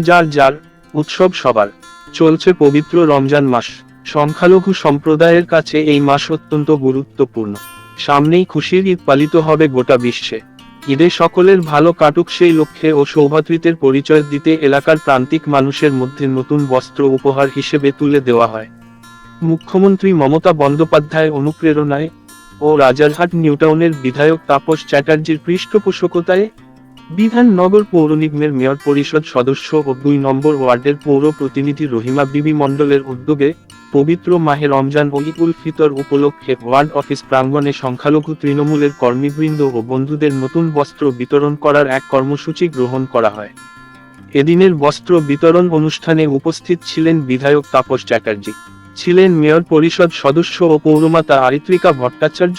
যার যার উৎসব সবার। চলছে পবিত্র রমজান মাস। সংখ্যালঘু সম্প্রদায়ের কাছে এই মাস অত্যন্ত গুরুত্বপূর্ণ। সামনেই খুশির ঈদ পালিত হবে গোটা বিশ্বে। ঈদে সকলের ভালো কাটুক সেই লক্ষ্যে ও সৌভাতৃত্বের পরিচয় দিতে এলাকার প্রান্তিক মানুষের মধ্যে নতুন বস্ত্র উপহার হিসেবে তুলে দেওয়া হয়। মুখ্যমন্ত্রী মমতা বন্দ্যোপাধ্যায় অনুপ্রেরণায় ও রাজারহাট নিউটাউনের বিধায়ক তাপস চ্যাটার্জির পৃষ্ঠপোষকতায় বিধাননগর পৌর নিগমের মেয়র পরিষদ সদস্য ও দুই নম্বর ওয়ার্ডের পৌর প্রতিনিধি রহিমা বিবি মণ্ডলের উদ্যোগে পবিত্র মাহে রমজান ও ঈদ উল ফিতর উপলক্ষে ওয়ার্ড অফিস প্রাঙ্গণে সংখ্যালঘু তৃণমূলের কর্মীবৃন্দ ও বন্ধুদের নতুন বস্ত্র বিতরণ করার এক কর্মসূচি গ্রহণ করা হয়। এদিনের বস্ত্র বিতরণ অনুষ্ঠানে উপস্থিত ছিলেন বিধায়ক তাপস চ্যাটার্জি, ছিলেন মেয়র পরিষদ সদস্য ও পৌরমাতা আরিত্রিকা ভট্টাচার্য,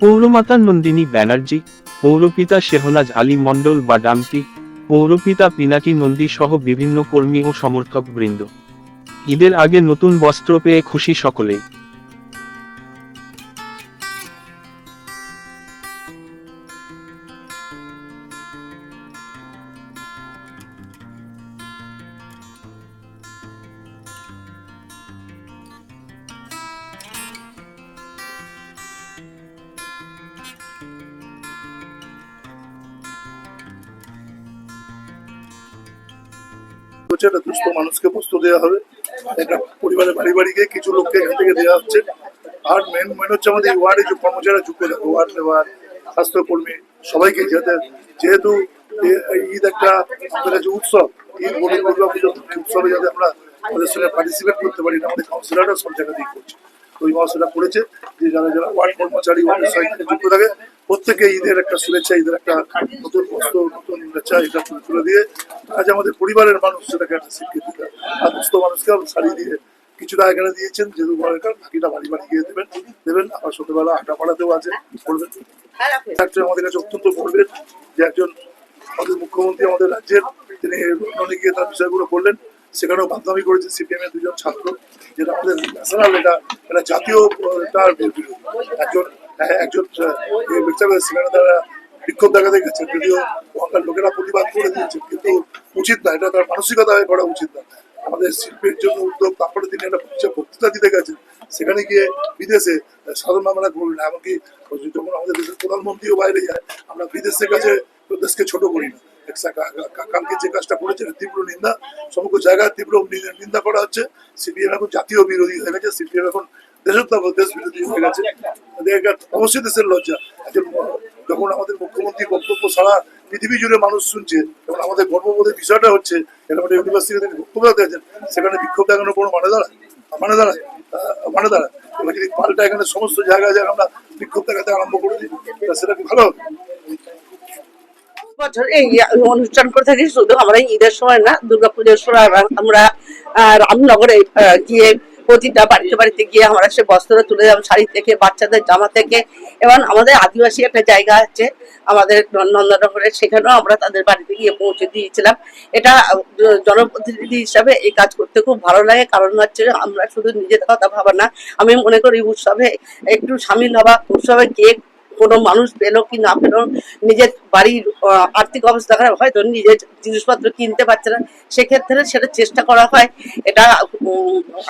পৌরমাতা নন্দিনী ব্যানার্জি পৌরপিতা শেহনাজ আলী মণ্ডল বা ডাম্পি, পৌরপিতা পিনাকি নন্দী সহ বিভিন্ন কর্মী ও সমর্থক বৃন্দ ঈদের আগে নতুন বস্ত্র পেয়ে খুশি সকলেই। হচ্ছে একটা দুস্থ মানুষকে বস্ত্র দেওয়া হবে। একটা পরিবারের বাড়ি বাড়ি গিয়ে কিছু লোককে এখান থেকে দেওয়া হচ্ছে। আর মেন মেন হচ্ছে আমাদের ওয়ার্ডে যে কর্মচারীরা যুক্ত থাকে ওয়ার্ড লেবার স্বাস্থ্যকর্মী, সবাইকে যাতে যেহেতু ঈদ একটা আমাদের কাছে উৎসব, ঈদ বলুন দুর্গা পুজো উৎসবে যাতে আমরা আমাদের সঙ্গে পার্টিসিপেট করতে পারি আমাদের কাউন্সিলাররা সব জায়গাতেই করছে। ওই মহাশয়টা করেছে যে যারা যারা ওয়ার্ড কর্মচারী, ওয়ার্ডের সঙ্গে যুক্ত থাকে প্রত্যেকে ঈদের একটা শুভেচ্ছা, ঈদের একটা নতুন বস্ত্র, নতুন বেচা এটা তুলে তুলে দিয়ে আজ আমাদের পরিবারের মানুষ সেটাকে একটা স্বীকৃতি দেয় আর দুস্থ মানুষকে শাড়ি দিয়ে কিছুটা এখানে দিয়েছেন যেহেতু বাকিটা বাড়ি বাড়ি গিয়ে দেবেন। দেবেন, আবার সন্ধ্যেবেলা আটা পাড়াতেও আছে, করবেন। একটা আমাদের কাছে অত্যন্ত গর্বের যে একজন আমাদের মুখ্যমন্ত্রী আমাদের রাজ্যের, তিনি লন্ডনে গিয়ে তার বিষয়গুলো করলেন। সেখানেও বান্ধবী করেছে সিপিএম এর দুজন ছাত্র, যেটা আমাদের ন্যাশনাল, এটা এটা জাতীয় তার একজন একজন বিচারে সেখানে তারা বিক্ষোভ গেছে। যদিও ওখানকার লোকেরা প্রতিবাদ করে দিয়েছে, কিন্তু উচিত না, এটা তার মানসিকতা হয়ে করা উচিত না। আমাদের শিল্পের জন্য উদ্যোগ, তারপরে তিনি একটা বক্তৃতা দিতে গেছেন। সেখানে গিয়ে বিদেশে সাধারণ আমরা করবেন এমনকি যখন আমাদের দেশের প্রধানমন্ত্রীও বাইরে যায়। আমরা বিদেশের কাছে দেশকে ছোট করি না। কালকে যে কাজটা করেছেন তীব্র নিন্দা, সমগ্র জায়গায় তীব্র নিন্দা করা হচ্ছে। সিপিএম এখন জাতীয় বিরোধী হয়ে গেছে। সিপিএম এখন অবশ্যই দেশের লজ্জা। যখন আমাদের মুখ্যমন্ত্রী বক্তব্য পৃথিবী জুড়ে মানুষ শুনছে, তখন আমাদের বিষয়টা হচ্ছে ইউনিভার্সিটি বক্তব্য দিয়েছেন, সেখানে বিক্ষোভ দেখানোর কোনো মানে দাঁড়ায়? মানে দাঁড়ায়? মানে দাঁড়ায়? এবার যদি পাল্টা এখানে সমস্ত জায়গায় আমরা বিক্ষোভ দেখাতে আরম্ভ করে দিই সেটা কি ভালো? বছর এই অনুষ্ঠান করে থাকি, শুধু আমরা ঈদের সময় না, দুর্গাপুজোর সময় আমরা- রামনগরে গিয়ে প্রতিটা বাড়িতে বাড়িতে গিয়ে আমরা সে বস্ত্র তুলে দিলাম, শাড়ি থেকে, বাচ্চাদের জামা থেকে। এবং আমাদের আদিবাসী একটা জায়গা আছে আমাদের নন্দনগরে, সেখানেও আমরা তাদের বাড়িতে গিয়ে পৌঁছে দিয়েছিলাম। এটা জনপ্রতিনিধি হিসাবে এই কাজ করতে খুব ভালো লাগে। কারণ হচ্ছে আমরা শুধু নিজের কথা ভাবা না, আমি মনে করি উৎসবে একটু সামিল হওয়া, উৎসবে কে কোনো মানুষ পেল কি না পেল, নিজের বাড়ির আর্থিক অবস্থা খারাপ, হয়তো নিজের জিনিসপত্র কিনতে পারছে না, সেক্ষেত্রে সেটা চেষ্টা করা হয়। এটা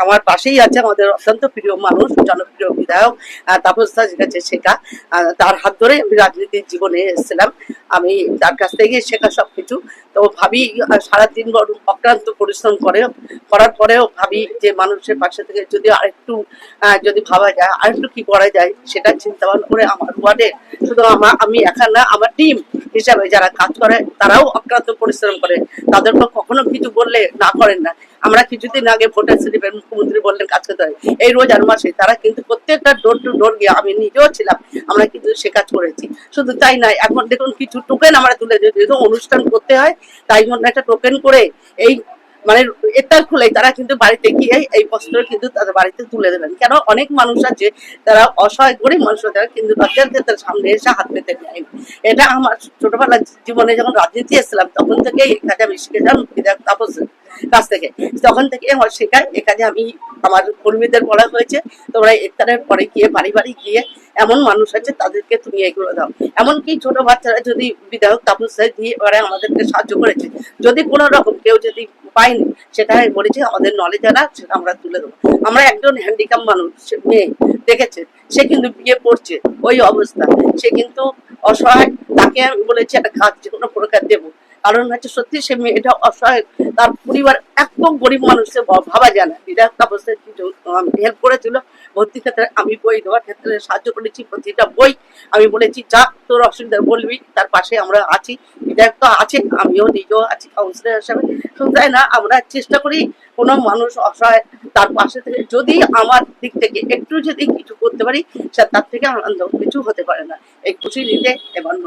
আমার পাশেই আছে আমাদের অত্যন্ত প্রিয় মানুষ, জনপ্রিয় বিধায়ক তাপস দাস গেছে শেখা তার হাত ধরে আমি রাজনীতির জীবনে এসেছিলাম। আমি তার কাছ থেকে শেখা সব কিছু তো ভাবি সারাদিন বড় অক্লান্ত পরিশ্রম করে করার পরেও ভাবি যে মানুষের পাশে থেকে যদি আরেকটু যদি ভাবা যায়, আরেকটু কি করা যায়, সেটা চিন্তা ভাবনা করে আমার ওয়ার্ডে, শুধু আমার আমি একা না, আমার টিম হিসাবে যারা কাজ করে, তারাও অক্লান্ত পরিশ্রম করে। তাদেরকে কখনো কিছু বললে না করেন না। আমরা কিছুদিন আগে ভোটার স্লিপের মুখ্যমন্ত্রী বললেন কাজ করতে হয় এই রোজার মাসে তারা কিন্তু প্রত্যেকটা ডোর টু ডোর গিয়ে, আমি নিজেও ছিলাম, আমরা কিন্তু সে কাজ করেছি। শুধু তাই নয়, এখন দেখুন কিছু টোকেন আমরা তুলে যেহেতু অনুষ্ঠান করতে হয়, তাই জন্য একটা টোকেন করে এই মানে এটা খুলেই তারা কিন্তু বাড়িতে গিয়ে এই বস্ত্র কিন্তু তাদের বাড়িতে তুলে দেবেন। কেন? অনেক মানুষ আছে তারা অসহায়, গরিব মানুষ তারা কিন্তু তাদের সামনে এসে হাত পেতে নেয় এটা আমার ছোটবেলার জীবনে যখন রাজনীতি এসেছিলাম, তখন থেকে এই কাজে আমি শিখে যান তাপস। কাছ থেকে। তখন থেকে আমার শেখায় এ কাজে আমি আমার কর্মীদের বলা হয়েছে, তোমরা ইফতারের পরে গিয়ে বাড়ি বাড়ি গিয়ে এমন মানুষ আছে তাদেরকে তুমি এগুলো দাও। এমনকি ছোট বাচ্চারা যদি বিধায়ক তাপস্যায় দিয়ে এবারে আমাদেরকে সাহায্য করেছে, যদি কোনো রকম কেউ যদি পাইনি সেটা বলেছি, আমাদের নলেজ জানা সেটা আমরা তুলে দেবো। আমরা একজন হ্যান্ডিক্যাপ মানুষ মেয়ে দেখেছে, সে কিন্তু বিয়ে পড়ছে ওই অবস্থা। সে কিন্তু অসহায়, তাকে আমি বলেছি একটা কাজ যে কোনো প্রকার দেবো। কারণ হচ্ছে সত্যি সে মেয়েটা অসহায়, তার পরিবার একদম গরিব মানুষকে ভা- ভাবা যায় না। বিধায়ক অবস্থায় হেল্প করেছিল, ভর্তি ক্ষেত্রে আমি বই দেওয়ার ক্ষেত্রে সাহায্য করেছি, প্রতিটা বই আমি বলেছি, যা তোর অসুবিধা বলবি, তার পাশে আমরা আছি বিধায়ক তো আছে, আমিও নিজেও আছি কাউন্সিলর হিসাবে। শুধু তাই না, আমরা চেষ্টা করি কোনো মানুষ অসহায়, তার পাশে থেকে যদি আমার দিক থেকে একটু যদি কিছু করতে পারি, সে তার থেকে আনন্দ কিছু হতে পারে না। এই খুশি নিতে এবং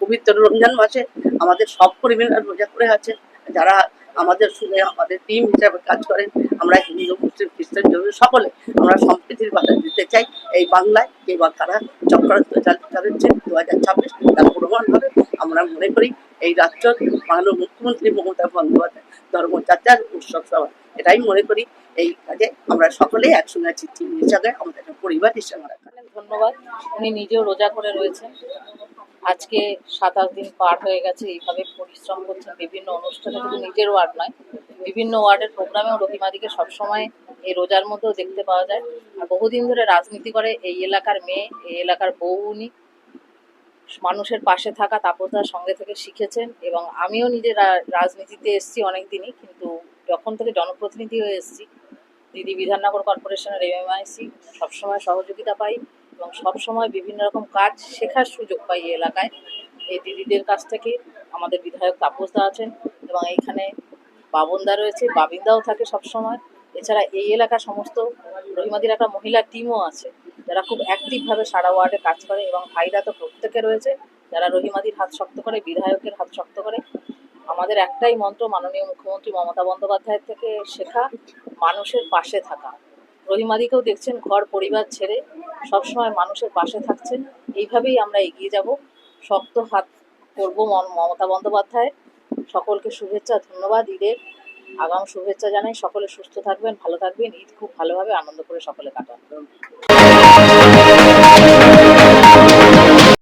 পবিত্র রমজান মাসে আমাদের সব কর্মীরা রোজা করে আছে যারা আমাদের সঙ্গে আমাদের টিম হিসাবে কাজ করেন, আমরা হিন্দু, মুসলিম, খ্রিস্টান, জৈন, সকলে আমরা সম্প্রীতির বাধা দিতে চাই। এই বাংলায় কে বা কারা চক্রান্ত চাল- চালাচ্ছে দু হাজার ছাব্বিশ তার প্রমাণ হবে। আমরা মনে করি এই রাজ্য মাননীয় মুখ্যমন্ত্রী মমতা বন্দ্যোপাধ্যায় ধর্মযাত্রার উৎসব সভা। এটাই মনে করি এই কাজে আমরা সকলেই একসঙ্গে আছি টিম হিসাবে, আমাদের পরিবার হিসাবে। ধন্যবাদ। উনি নিজেও রোজা করে রয়েছেন। আজকে সাতাশ দিন পার হয়ে গেছে, এইভাবে পরিশ্রম করছেন বিভিন্ন অনুষ্ঠানে, শুধু নিজের ওয়ার্ড নয়, বিভিন্ন ওয়ার্ডের প্রোগ্রামেও রহিমাদিকে সবসময় এই রোজার মধ্যেও দেখতে পাওয়া যায়। আর বহুদিন ধরে রাজনীতি করে এই এলাকার মেয়ে, এই এলাকার বউ উনি মানুষের পাশে থাকা তাপসদার সঙ্গে থেকে শিখেছেন এবং আমিও নিজের রাজনীতিতে এসেছি অনেক দিনই কিন্তু যখন থেকে জনপ্রতিনিধি হয়ে এসেছি, দিদি বিধাননগর কর্পোরেশনের এমএমআইসি সবসময় সহযোগিতা পাই। এবং সবসময় বিভিন্ন রকম কাজ শেখার সুযোগ পাই এই এলাকায়। এই দিদিদের কাছ থেকে আমাদের বিধায়ক তাপসদা আছেন এবং এইখানে বাবনদা রয়েছে বাবিন্দাও থাকে সবসময় এছাড়া এই এলাকার সমস্ত রহিমাদির একটা মহিলা টিমও আছে, যারা খুব অ্যাক্টিভভাবে সারা ওয়ার্ডে কাজ করে এবং ভাইরা তো প্রত্যেকে রয়েছে, যারা রহিমাদির হাত শক্ত করে, বিধায়কের হাত শক্ত করে। আমাদের একটাই মন্ত্র মাননীয় মুখ্যমন্ত্রী মমতা বন্দ্যোপাধ্যায়ের থেকে শেখা, মানুষের পাশে থাকা। রহিমাদিকেও দেখছেন ঘর পরিবার ছেড়ে সবসময় মানুষের পাশে থাকছেন। এইভাবেই আমরা এগিয়ে যাব। শক্ত হাত করব মমতা বন্দ্যোপাধ্যায়। সকলকে শুভেচ্ছা, ধন্যবাদ। ঈদের আগাম শুভেচ্ছা জানাই। সকলে সুস্থ থাকবেন, ভালো থাকবেন। ঈদ খুব ভালোভাবে আনন্দ করে সকলে কাটান।